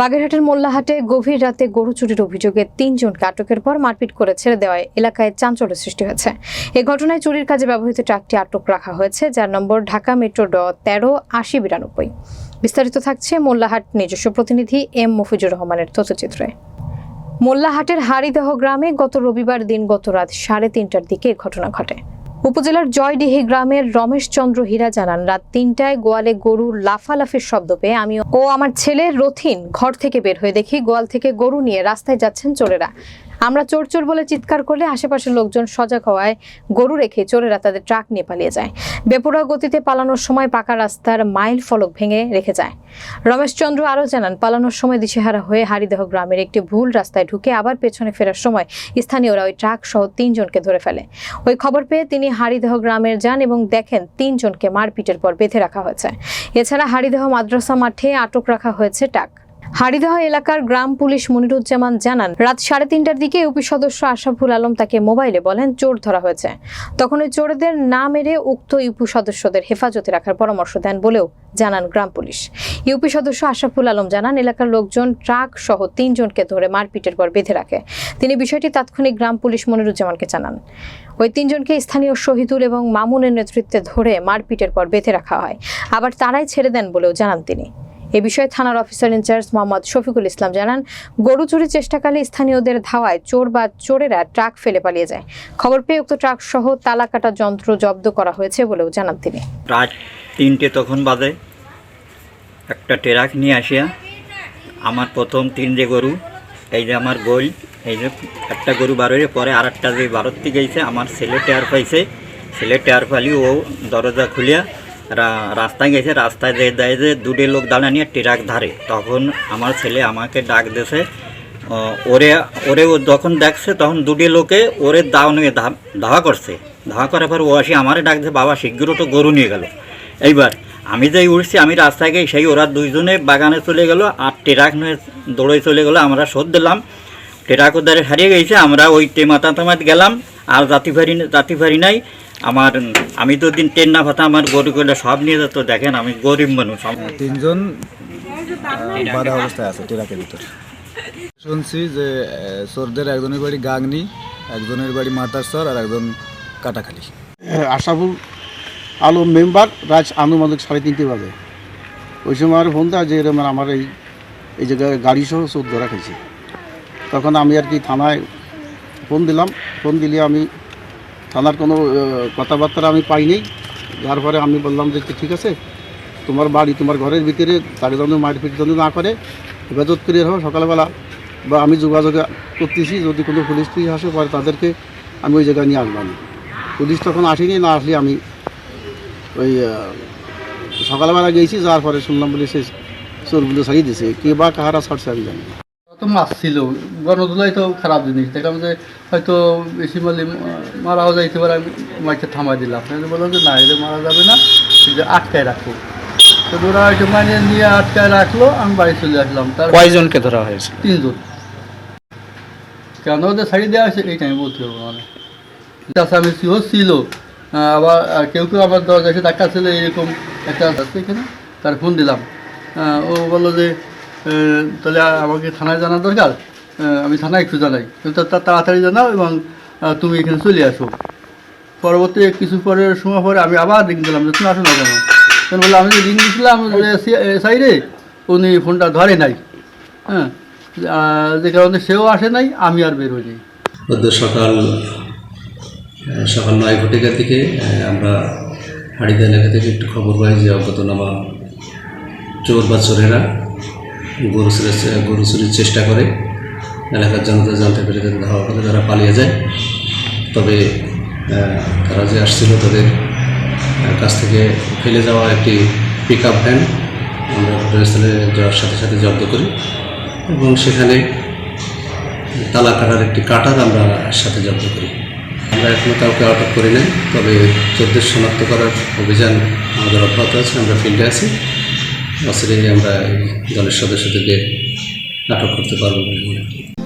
বাগেরহাটের মোল্লাহাটে গভীর রাতে গরু চুরির অভিযোগে তিনজনকে আটকের পর মারপিট করে ছেড়ে দেওয়ায় এলাকায় চাঞ্চল্য সৃষ্টি হয়েছে। এ ঘটনায় চুরির কাজে ব্যবহৃত ট্রাকটি আটক রাখা হয়েছে, যার নম্বর ঢাকা মেট্রো ড তেরো আশি বিরানব্বই। বিস্তারিত থাকছে মোল্লাহাট নিজস্ব প্রতিনিধি এম মফিজুর রহমানের তথ্যচিত্রে। মোল্লাহাটের হারিদহ গ্রামে গত রবিবার দিন গত রাত সাড়ে তিনটার দিকে ঘটনা ঘটে। উপজেলার জয়ডিহি গ্রামের রমেশ চন্দ্র হীরা জানান, রাত তিনটায় গোয়ালে গরু লাফালাফির শব্দ পেয়ে আমি ও আমার ছেলে রথিন ঘর থেকে বের হয়ে দেখি গোয়াল থেকে গরু নিয়ে রাস্তায় যাচ্ছেন চোরেরা। আমরা চোর চোর বলে চিৎকার করলে আশেপাশের লোকজন সজাগ হওয়ায় গরু রেখে চোরেরা তাদের ট্রাক নিয়ে পালিয়ে যায়। বেপরোয়া গতিতে পালানোর সময় পাকা রাস্তার মাইল ফলক ভেঙে রেখে যায়। রমেশচন্দ্র আরও জানান, পালানোর সময় দিশেহারা হয়ে হারিদেহ গ্রামের একটি ভুল রাস্তায় ঢুকে আবার পেছনে ফেরার সময় স্থানীয়রা ওই ট্রাক সহ তিনজনকে ধরে ফেলে। ওই খবর পেয়ে তিনি হারিদেহ গ্রামের যান এবং দেখেন তিনজনকে মারপিটের পর বেঁধে রাখা হয়েছে। এছাড়া হারিদেহ মাদ্রাসা মাঠে আটক রাখা হয়েছে টাক হারিদহ এলাকার গ্রাম পুলিশ মনিরুজ্জামান জানান, রাত সাড়ে তিনটার দিকে ইউপি সদস্য আশাফুল আলম তাকে মোবাইলে বলেন, চোর ধরা হয়েছে। তখন ওই চোরদের না মেরে উক্ত ইউপি সদস্যদের হেফাজতে রাখার পরামর্শ দেন বলেও জানান গ্রাম পুলিশ। ইউপি সদস্য আশরাফুল আলম জানান, এলাকার লোকজন ট্রাক সহ তিনজনকে ধরে মারপিটের পর বেঁধে রাখে। তিনি বিষয়টি তাৎক্ষণিক গ্রাম পুলিশ মনিরুজ্জামানকে জানান। ওই তিনজনকে স্থানীয় শহীদুল এবং মামুনের নেতৃত্বে ধরে মারপিটের পর বেঁধে রাখা হয়। আবার তারাই ছেড়ে দেন বলেও জানান তিনি। এ বিষয়ে থানার officer in charge Mohammad Shafiqul Islam জানান, গরু চুরির চেষ্টাকালে স্থানীয়দের ধাওয়ায় চোর বা চোরেরা ট্রাক ফেলে পালিয়ে যায়। খবর পেয়ে উক্ত ট্রাক সহ তালা কাটা যন্ত্র জব্দ করা হয়েছে বলেও জানান তিনি। রাত তিনটে তখন বাজে। একটা ট্রাক নিয়ে আসিয়া আমার প্রথম তিন যে গরু, এই যে আমার গোল, এই যে একটা গরু বারোরে পরে আর একটা যে ভারতটি গেছে, আমার ছেলে টেয়ার পাইছে। ছেলে টেয়ার পালি ও দরজা খুলিয়া রাস্তায় গেছে, রাস্তায় যে দেয় যে দুটে লোক দাঁড়া নিয়ে ট্রাক ধারে। তখন আমার ছেলে আমাকে ডাক দিয়েছে ওরে ওরে ও যখন দেখছে তখন দুটি লোকে ওরে দাও নিয়ে ধাওয়া করছে। ধাওয়া করার পর ও আসি আমারে ডাক দিয়ে বাবা শীঘ্র তো গরু নিয়ে গেল। এইবার আমি যেই উঠছি আমি রাস্তায় গিয়ে সেই ওরা দুইজনে বাগানে চলে গেল আর ট্রাক নিয়ে দৌড়ে চলে গেলো। আমরা শোধ দিলাম। ট্রাক ওদের হারিয়ে গেছে। আমরা ওই টেমাতা তামাত গেলাম। আর জাতি ফারি জাতি ফারি নাই। আমার আমি তো দিন ট্রেন না ফাতা আমার গরু গরু সব নিয়ে যেত দেখেন আমি গরিব মানুষ। তিনজন বাধা অবস্থায় আছে ট্রাকের ভিতর। শুনছি যে আহ, চোরদের একজনের বাড়ি গাংনি একজনের বাড়ি মাতারসর আর একজন কাটাখালি। আশাফুল আলম মেম্বার রাজ আনুমানিক সাড়ে তিনটে বাজে। ওই সময় আমার ফোন দেয় যে এরকম আমার এই এই জায়গায় গাড়ি সহ চোর ধরা খাইছে। তখন আমি আর কি থানায় ফোন দিলাম ফোন দিলে আমি থানার কোনো কথাবার্তা আমি পাইনি যার পরে আমি বললাম যে ঠিক আছে, তোমার বাড়ি, তোমার ঘরের ভিতরে তার জন্য মারপিট জন্য না করে, হেফাজত করে রাখো সকালবেলা, বা আমি যোগাযোগ করতেছি, যদি কোনো পুলিশ টুলিশ আসে, পরে তাদেরকে আমি ওই জায়গায় নিয়ে আসব আমি। পুলিশ তখন আসেনি, না আসলে আমি ওই সকালবেলা গেছি যাওয়ার পরে শুনলাম বলে সে চোরগুলো ছাড়িয়ে দিছে কে বা কাহারা ছাড়ছে আমি জানি। তো মাছ ছিল। গণধুলাই তো খারাপ জিনিস। দেখলাম যে হয়তো বেশি মারলে মারাও যাইতে পারে। আমি মাইকে থামাই দিলাম। আমি বললাম যে না এটা মারা যাবে না। এটা আটকায় রাখো। তো ওরা হয়তো মানে নিয়ে আটকায় রাখল। আমি বাড়ি চলে আসলাম। তার কয়জনকে ধরা হয়েছে? তিনজন। কেন ওদের ছাড়িয়ে দেওয়া হয়েছে? এইটা আমি বলতে পারব মানে চাষামি সিও ছিল। আবার কেউ কেউ আবার দরজা এসে ডাক্তার ছিল এরকম একটা আছে এখানে। তার ফোন দিলাম। আহ, ও বলল যে তাহলে আমাকে থানায় জানার দরকার? আমি থানায় একটু জানাই। তাড়াতাড়ি জানাও এবং তুমি এখানে চলে আসো। পরবর্তী কিছু পরের সময় পরে আমি আবার রিং দিলাম যে তুমি আসো না কেন? তখন বলল, আমি যে রিং দিয়েছিলাম সাইডে উনি ফোনটা ধরে নাই। হ্যাঁ? যে কারণে সেও আসে নাই, আমি আর বের হইনি। সকাল সকাল নয় ঘটিকার দিকে আমরা হাড়িদা এলাকা থেকে একটু খবর পাই যে অজ্ঞাতনামা চোর বা চোরেরা গরু চুরির গরু চুরির চেষ্টা করে। এলাকার জনতা জানতে পেরে তাদের ধাওয়া করে তারা পালিয়ে যায়। তবে তারা যে আসছিল তাদের কাছ থেকে ফেলে যাওয়া একটি পিক আপ ভ্যান আমরা ঘটনাস্থলে যাওয়ার সাথে সাথে জব্দ করি এবং সেখানে তালা কাটার একটি কাটার আমরা সাথে জব্দ করি। আমরা এখনও কাউকে আটক করি নাই, তবে চোদ্দের শনাক্ত করার অভিযান আমাদের অব্যাহত আছে, আমরা ফিল্ডে আছি। অচিরেই আমরা দলের সদস্যদেরকে নাটক করতে পারব বলে মনে করি।